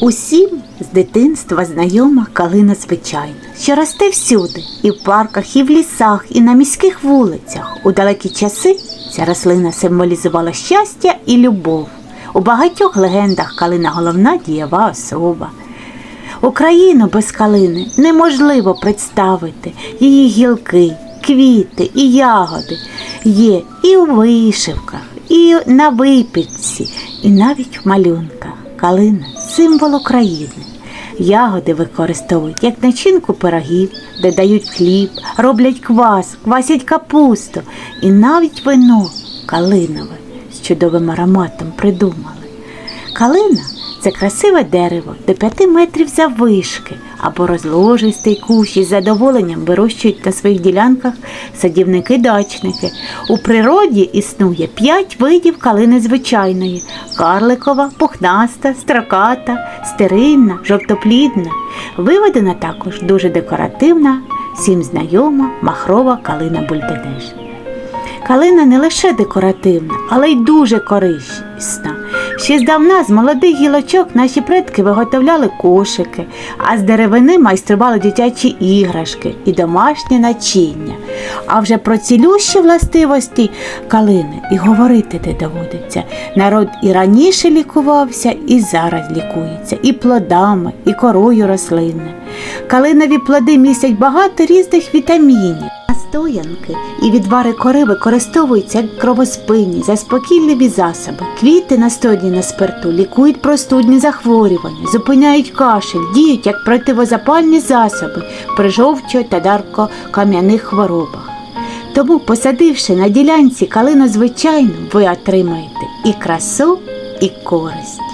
Усім з дитинства знайома калина звичайна, що росте всюди, і в парках, і в лісах, і на міських вулицях. У далекі часи ця рослина символізувала щастя і любов. У багатьох легендах калина головна дієва особа. Україну без калини неможливо представити. Її гілки, квіти і ягоди є і у вишивках, і на випічці, і навіть в малюнках. Калина символ України. Ягоди використовують як начинку пирогів, де дають хліб, роблять квас, квасять капусту і навіть вино калинове з чудовим ароматом придумали. Калина це красиве дерево до 5 метрів заввишки або розложистий кущ із задоволенням вирощують на своїх ділянках садівники-дачники. У природі існує 5 видів калини звичайної: карликова, пухнаста, строката, стерильна, жовтоплідна. Виведена також дуже декоративна, всім знайома махрова калина бульденеш. Калина не лише декоративна, але й дуже корисна. Ще здавна з молодих гілочок наші предки виготовляли кошики, а з деревини майстрували дитячі іграшки і домашнє начиння. А вже про цілющі властивості калини і говорити не доводиться. Народ і раніше лікувався, і зараз лікується, і плодами, і корою рослини. Калинові плоди містять багато різних вітамінів. Настоянки і відвари кори використовуються як кровоспинні, заспокійливі засоби. Квіти настояні на спирту лікують простудні захворювання, зупиняють кашель, діють як противозапальні засоби при жовчо та дарко-кам'яних хворобах. Тому, посадивши на ділянці калину звичайну, ви отримаєте і красу, і користь.